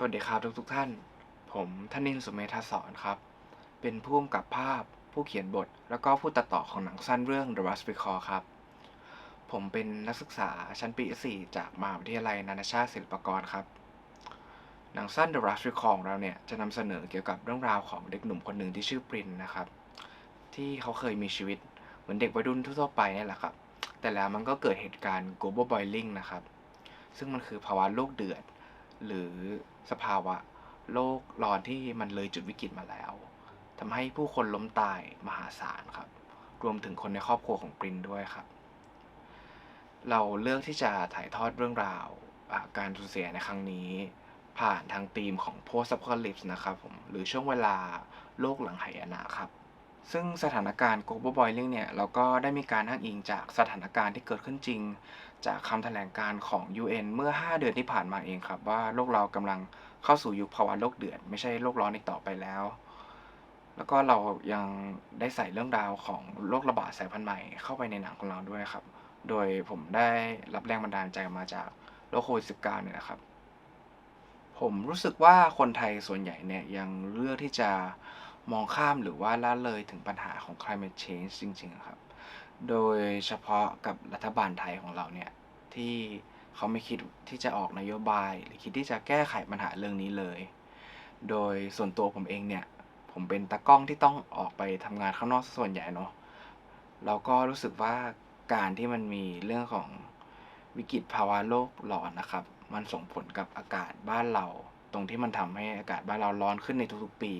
สวัสดีครับทุกทุกๆท่าน ผมธนินสุเมธาสอนครับ เป็นผู้กำกับภาพ ผู้เขียนบท แล้วก็ผู้ตัดต่อของหนังสั้นเรื่อง The Rust Recall ครับ ผมเป็นนักศึกษาชั้นปี 4 จากมหาวิทยาลัยนานาชาติศิลปากรครับ หนังสั้น The Rust Recall ของเราเนี่ย จะนำเสนอเกี่ยวกับเรื่องราวของเด็กหนุ่มคนหนึ่งที่ชื่อปรินนะครับ ที่เขาเคยมีชีวิตเหมือนเด็กวัยรุ่นทั่วๆไปนี่แหละครับ แต่แล้วมันก็เกิดเหตุการณ์ global boiling นะครับ ซึ่งมันคือภาวะโลกเดือด หรือสภาวะโลกร้อนที่มันเลยจุดวิกฤตมาแล้วทำให้ผู้คนล้มตายมหาศาลครับ รวมถึงคนในครอบครัวของปรินด้วยครับ เราเลือกที่จะถ่ายทอดเรื่องราวการสูญเสียในครั้งนี้ ผ่านทางธีมของ post apocalypse นะครับผม หรือช่วงเวลาโลกหลังหายนะครับ ซึ่งสถานการณ์ global boiling เนี่ยเราก็ได้มีการอ้างอิงจากสถานการณ์ที่เกิดขึ้นจริง จากคำแถลงการณ์ของ UN เมื่อ 5 เดือนที่ผ่านมาเองครับ ว่าโลกเรากำลังเข้าสู่ยุคภาวะโลกเดือด ไม่ใช่โลกร้อนอีกต่อไปแล้ว แล้วก็เรายังได้ใส่เรื่องราวของโรคระบาดสายพันธุ์ใหม่เข้าไปในหนังของเราด้วยครับ โดยผมได้รับแรงบันดาลใจมาจากโรคโควิด -19 เนี่ยนะครับ ผมรู้สึกว่าคนไทยส่วนใหญ่เนี่ยยังเลือกที่จะ มองข้ามหรือว่าละเลยถึงปัญหาของ climate change จริงๆครับ โดยเฉพาะกับรัฐบาลไทยของเราเนี่ยที่เขาไม่คิดที่จะออกนโยบาย หรือคิดที่จะแก้ไขปัญหาเรื่องนี้เลย โดยส่วนตัวผมเองเนี่ย ผมเป็นตากล้องที่ต้องออกไปทำงานข้างนอกส่วนใหญ่เนาะเราก็รู้สึกว่าการที่มันมีเรื่องของวิกฤตภาวะโลกร้อนนะครับ มันส่งผลกับอากาศบ้านเรา ตรงที่มันทำให้อากาศบ้านเราร้อนขึ้นในทุกๆปี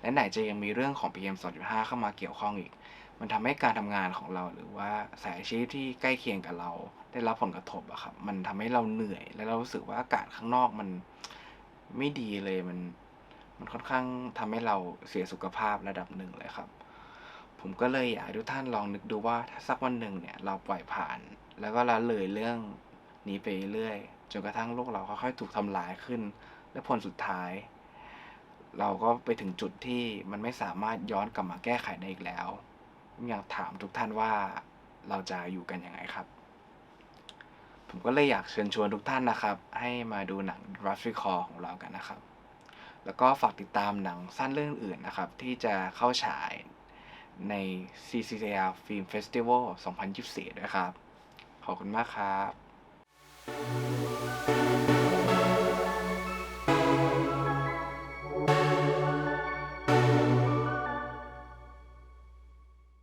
และไหนจะยังมีเรื่องของ PM 2.5 เข้ามาเกี่ยวข้องอีก มันทำให้การทำงานของเราหรือว่าสายอาชีพที่ใกล้เคียงกับเรา ได้รับผลกระทบอะครับ มันทำให้เราเหนื่อย และเรารู้สึกว่าอากาศข้างนอกมันไม่ดีเลยมันมันค่อนข้างทำให้เราเสียสุขภาพระดับหนึ่งเลยครับ ผมก็เลยอยากให้ทุกท่านลองนึกดูว่าถ้าสักวันหนึ่งเนี่ยเราปล่อยผ่าน แล้วก็ละเลยเรื่องนี้ไปเรื่อยจนกระทั่งโลกเราค่อยๆถูกทำลายขึ้น และผลสุดท้าย เราก็ไปถึงจุดที่มันไม่สามารถย้อนกลับมาแก้ไขได้อีกแล้ว อยากถามทุกท่านว่าเราจะอยู่กันยังไงครับ ผมก็เลยอยากเชิญชวนทุกท่านนะครับ ให้มาดูหนัง Rush Recall ของเรากันนะครับ แล้วก็ฝากติดตามหนังสั้นเรื่องอื่นนะครับ ที่จะเข้าฉายใน CCTR Film Festival 2024 ด้วยครับ ขอบคุณมากครับ